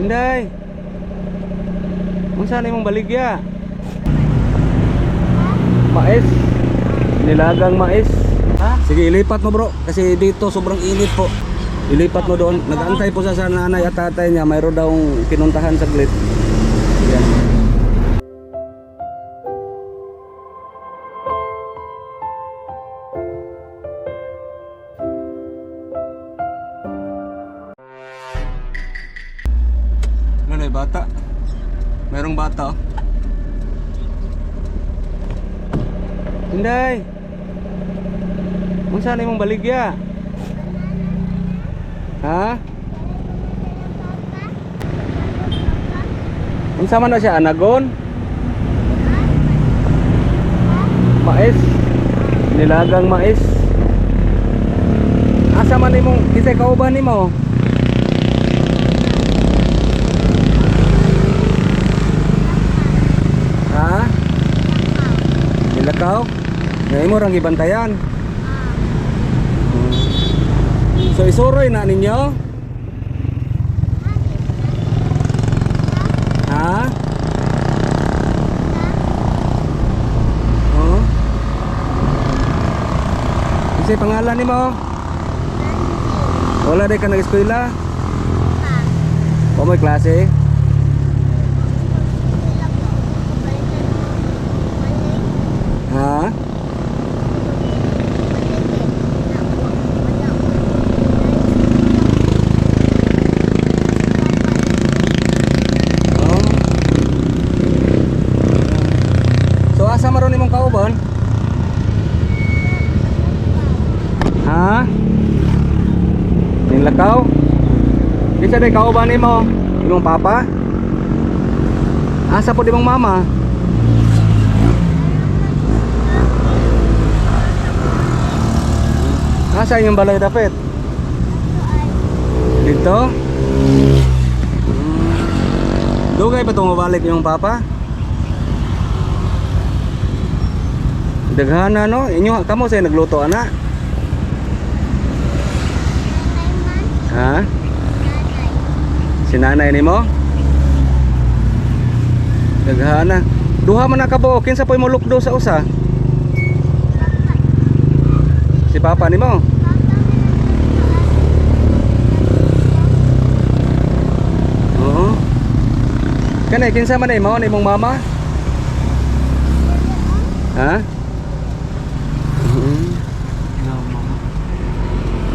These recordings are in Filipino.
Inday. Unsa imong baligya? Mais. Nilagang mais. Ha? Sige, ilipat mo bro. Kasi dito sobrang init po. Ilipat mo doon. Nag-antay po sa sa nanay at tatay niya. Mayroon daw pinuntahan saglit. Bata? Merong bata oh. Inday. Unsa na imong baligya? Ha? Unsa man na siya anagon? Mais. Nilagang mais. Asa man imong kisay kauban nimo? Ha? Nilakaw? Ngayon mo rang ibantayan. So isuroy na ninyo? Ha? Oh. Kasi pangalan ni mo? Wala day ka nag-eskwela? O may klase? Ha? Oh. So asa maron imong kauban? Ha? Nilakaw? Kisa day kauban nimo? Imong papa? Asa po imong mama? Asa yung balay dapit? Dito? Hmm. Dugay pa itong mabalik yung papa? Daghan na no? Inyo, kamo sa'yo nagluto ana? Ha? Si nanay ni mo? Daghan na. Duha man nakabo, kinsa po mo lukdo sa usa? Si papa ni mo? Oo. Kanay kinsa man mo ni mong mama? Ha?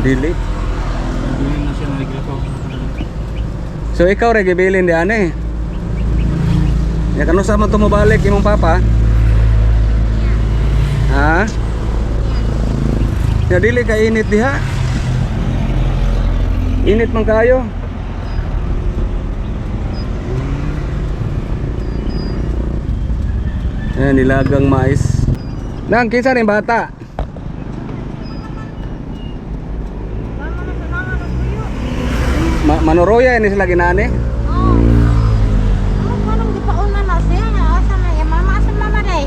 Dili. Hindi na siya naligaw. So ikaw ra gibilin di ane. Ya kanu sa man tumabalik imong papa? Ha? Ya dili ka init diha. Init man kayo. Ayan, nilagang mais. Nang, kinsa rin bata? Ma manoroya ini sila ginani. Oh, parang di pa una na siya na asa na ya mama asa mama day.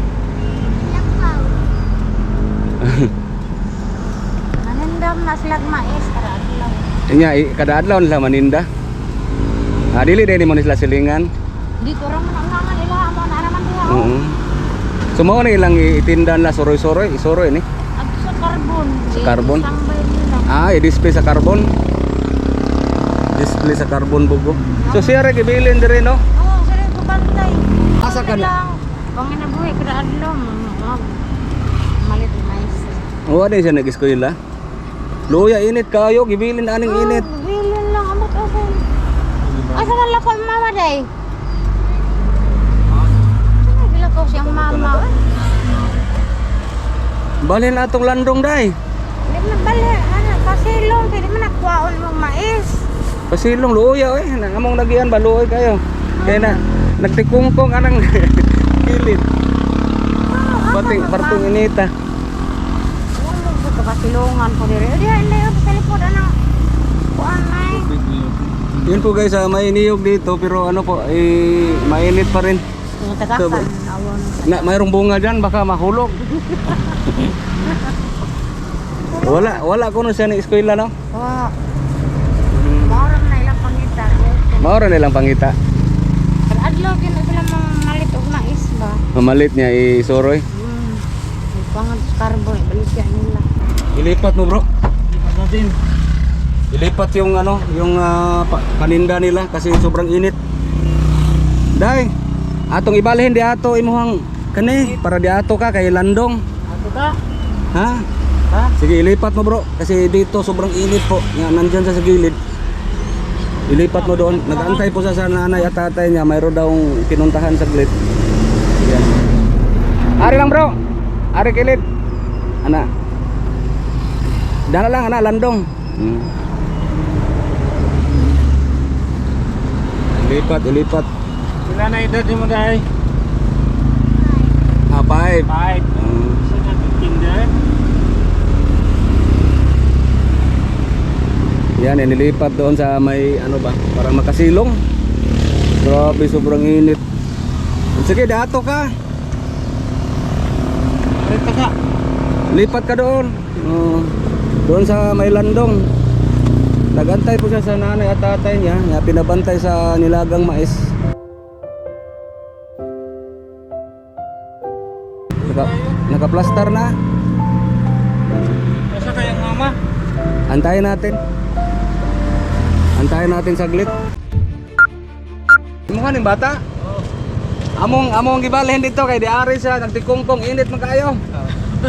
Nanindam na silag mais para adlaw. Inya i- kada adlaw nila maninda. Ah dili din mo nila silingan. Dito ra man ang nangan ila amo na raman diha. oh. Oo. So mao ni ilang itindan la soroy-soroy, isoroy ni. Adto sa carbon. Sa carbon? Tambay nila. Ah, i-display sa carbon. Display sa carbon bugo. So siya ra gibilin diri no. Oo, sila ko bantay. Asa ka na? Pangin na buhi kada adlaw mag malit mais. O din siya nag-eskwela. Luya init kayo, gibilin aning init. Oh, bilin lang amot ako. Asa man lako mama day? Ano bila ko siyang mama? Balhin na atong landong dai. Di man bali, ano, pasilong, kaya di man nakwaon mong mais. Pasilong luya eh, nangamong nagian ba luoy kayo. Kaya na nagtikungkong anang kilid. Pating parting inita. Wala ko ka pasilongan ko diri. Di hindi ako sa likod ano. Kuan ay. Yun po guys, ah, may niyog dito pero ano po, eh, mainit pa rin. Awon. Na, mayroong bunga dyan, baka mahulog. wala, wala ko na siya na eskwela no? Wa. Moram na ilang pangita. Maura nilang pangita. Adlaw na sila mga malit og mais ba. Mamalit niya isuroy. Hmm. Pangad sa carbon, balisya nila. Ilipat mo bro. Lipat natin. Ilipat yung ano, yung pa- paninda nila kasi sobrang init. Day, atong ibalhin di ato imuhang kani para di ato ka kay landong. Ato ka? Ha? Ha? Sige, ilipat mo bro kasi dito sobrang init po. Nga nandyan sa sa gilid. Ilipat mo doon. Nag-antay po sa sa nanay at tatay niya. Mayroon daw pinuntahan saglit. Yan. Ari lang bro. Ari kilid. Ana. Dala lang ana landong. Hmm. Ilipat, ilipat. Sila na edad mo dahil. Ah, five. Five. Hmm. Isa na kinder. Yan, inilipat doon sa may ano ba, para makasilong. Grabe, sobrang init. Sige, dato ka. Rito ka. Lipat ka doon. Oo. doon sa may landong. Nagantay po siya sa nanay at tatay niya, niya pinabantay sa nilagang mais. Naka, nakaplastar na. Nasa kayang mama? Antayin natin. Antayin natin saglit. Mukha ning bata. Among among gibalhin dito kay diari siya nagtikongkong init man kayo.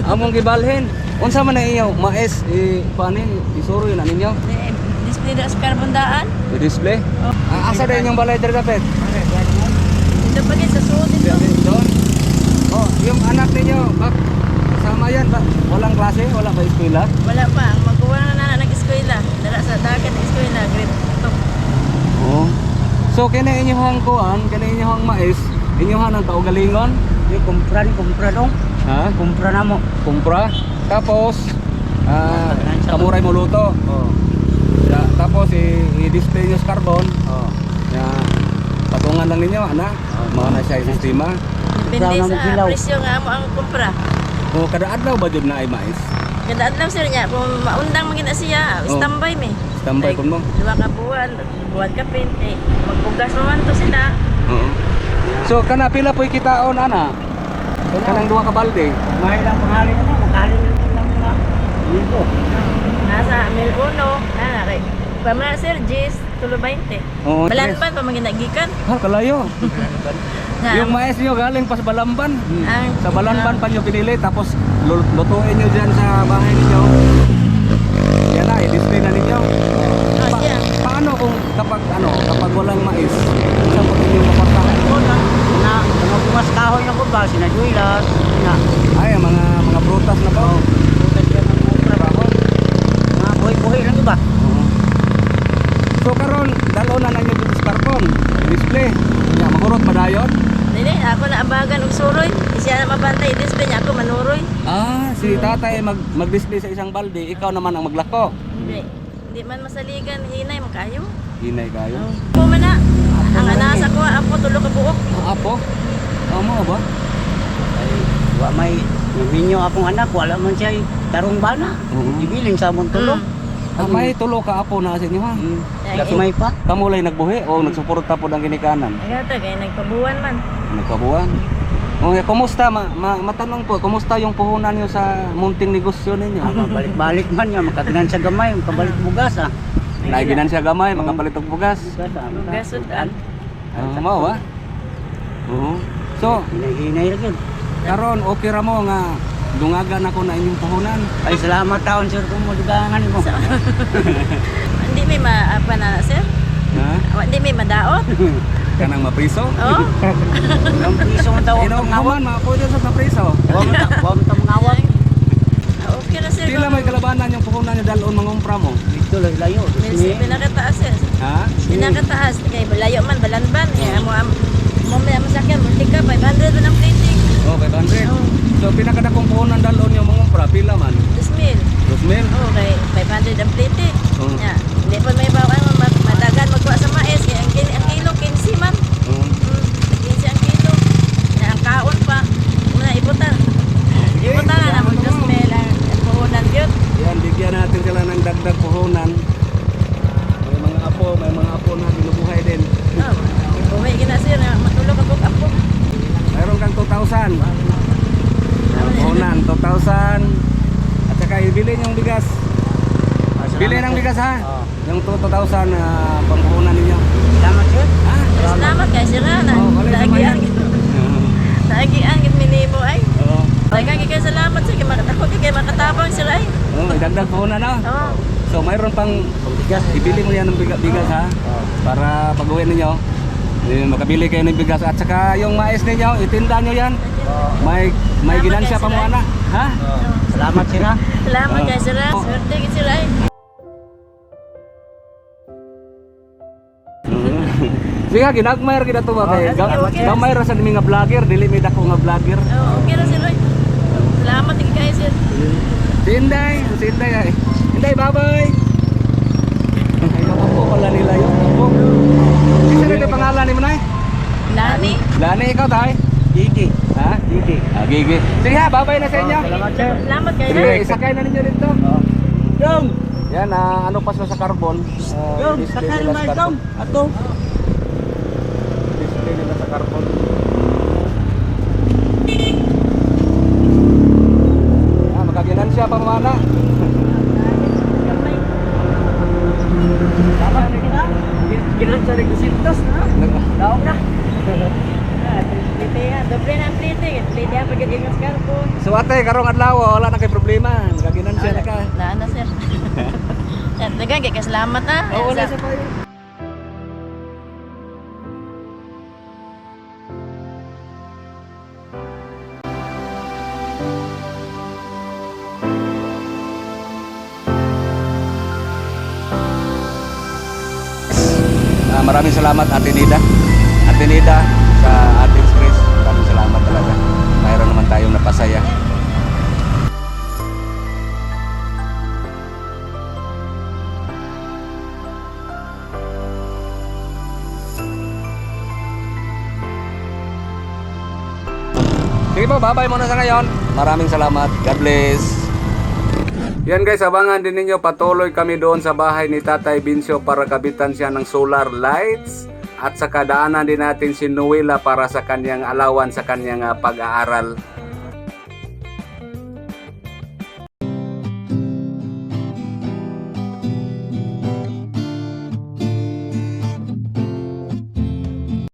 Among gibalhin. Unsa man na iyo mais i paano isuro yun ninyo? Display na sa carbon daan. I-display. Ah, asa din yung balay diri dapat? Ito pa sa suot Doon. Oh, yung anak ninyo, bak kasama yan ba? Walang klase, wala ba eskwela? Wala pa, magkuha na na nag-eskwela. Dala sa dagat eskwela, grade. So kini inyong kuan, kini inyong mais, inyong ang kaugalingon? Di kumpra ni kumpra dong. Ha? Kumpra na mo. kumpra tapos ah kamuray mo luto Oh. ya, tapos i- i-display nyo sa carbon Oh. ya, patungan lang ninyo ana mga na siya yung sistema Depende sa presyo nga mo ang kumpra. o kada adlaw ba jud na ay mais Gandaan lang sir niya, kung maundang magina siya, Oh. standby me. Standby kun mo Dua ka buwan, buwan ka pin, eh, magbugas naman to sila. Oo. so kana pila po'y kitaon ana kanang duha ka balde Mahal ang pangalan mo. Magkali lang na. Libo. Nasa mil uno, na kay Pamela sir, Jis, tulo 20. Oo, Balanban pa maginagikan. ha kalayo Nga, yung mais nyo galing pa sa balamban ang, sa balamban pa nyo pinili tapos lu- lutuin nyo dyan sa bahay ninyo yan na i-display na ninyo Oh, Pa- siya. paano kung kapag ano kapag walang mais saan po ninyo maportahan Ko na. Na, mga bumas kahoy na ko ba? Sinaduilas. Na. ay ang mga mga prutas na ba Bukas yan ang kumpra ba ko? Mga buhay-buhay lang iba. Oo. so karon dalo na nanyo dito sa carbon display ya mahurot madayon Dili, ako na ambagan og suroy. Siya na mabantay, display niya ako manuroy. ah tatay mag mag-display sa isang balde ikaw naman ang maglako Hindi. Hindi man masaligan, hinay man kayo. hinay kayo Ko man na. Ang anasa ko, apo, tulo ka buok. apo amo ba Ay, wa may minyo akong anak, wala man siya tarong bana. Oo. Ibiling sa among tulong. Ah, may tulo ka apo na sa inyo ha. Mm. Ay, May pa. Kamulay nagbuhi o nagsuporta po ng ginikanan. Ay, ito, kaya nagpabuwan man. Nagkabuan. O, kumusta? Ma, ma, matanong po, kumusta yung puhunan niyo sa munting negosyo ninyo? Ah, Balik-balik man niya, makatinan sa gamay, makabalik bugas ah. Naiginan siya gamay, makapalit og bugas. Bugas ah. Bugasod, ah. Ah, mao ba? Oo. So, Hinay-hinay lang yun. karon okay ra mo nga dungagan ako na inyong puhunan. Ay, salamat taon sir kung madugangan mo. Hindi may ma, apa na, sir? Ha? Wa- Hindi may madaot. Kanang mapriso? Oh, Ang piso mo daw ang Ino ngawag. man mako sa mapriso. Huwag mo ta- mo mangawag. Okay na, sir. Pila may kalabanan yung puhunan niyo dalon mangumpra mo? Dito lang layo. Minsan, pinakataas, sir. Ha? Pinakataas. Kaya layo man, balanban. Kaya mo, am, mo may masakyan, multi ka, 500 man ang plating. Oh, 500. Oh, So pinakadakong puhunan dalon yung mangumpra pila man? 2,000. 2,000. Oh, kay 500 ang plating. Oo. Ya, hindi pa may bawang madagan magkuha sa mais. Kaya ang, ang 15 man. Oo. Mm. 15 ang. Na ang kaon pa. Una ibutan. ibutan na naman Diyos Mel. Ang puhunan yun. Yan, bigyan natin sila ng dagdag puhunan. May mga apo, may mga apo na binubuhay din. Oo. Oh, buhay kita sir. Matulog ako apo. Meron kang 2,000. Puhunan, 2,000. At saka ibilin yung bigas. Ah, Bili ng bigas ha. Oh. Yung 2,000 uh, pangkunan ninyo. Salamat sir. Salamat kay sila na. Wala sa Lagian. bayan. Lagian gid minimo ay. Oo. Daghang kay salamat sa kay makatapos kay makatabang sila ay. Oh, idagdag po na no. Oo. So mayroon pang Bigas. ibili mo yan ng bigas, bigas ha Oo. para pag-uwi ninyo eh, makabili kayo ng bigas at saka yung mais ninyo itinda nyo yan Oo. may may ginansya kay pa mo sila. ana ha Oo. Salamat sir ha. Salamat kay sila. Swerte gid sila Sige, ginagmayar kita to ba kay Oh, sir. gamay ra sa mi nga vlogger, dili mi dako nga vlogger. Oo, okay ra ay. Salamat gid kay sir. Si Inday, si Inday ay. Inday, bye-bye. Ay, ako pala nila yun. Ako. Isa yung pangalan ni mo nay? Lani. Lani, ikaw tay? Gigi. Ha? Gigi. Ah, Gigi. Sige ha, bye-bye na sa inyo. Oh, Salamat sir. Salamat kay Sige, sir. isakay na ninyo dito. Oo. Dong. Yan, ah, ano pas sa carbon? Ah, Dong. Sakay sa dong. Ato. Display nila sa carbon. Ah, makaginansya pa mana. Gamay. Salamat sir ha. Kinan sa requisitos ha. Daog na. Doble na ang plite. Plite ya pagid yung carbon. So ate, karong adlaw wala na kay problema. Makaginansya na ka. Na na sir. Daghang kay salamat ha. Oo, wala Sa- sa maraming salamat Ate Nida. Ate Nida sa Ate Express. Maraming salamat talaga. Mayroon naman tayong napasaya. Sige po, bye-bye muna sa ngayon. Maraming salamat. God bless. Yan guys, abangan din ninyo patuloy kami doon sa bahay ni Tatay Binso para kabitan siya ng solar lights. At sa kadaanan din natin si Noela para sa kanyang alawan sa kanyang ah, pag-aaral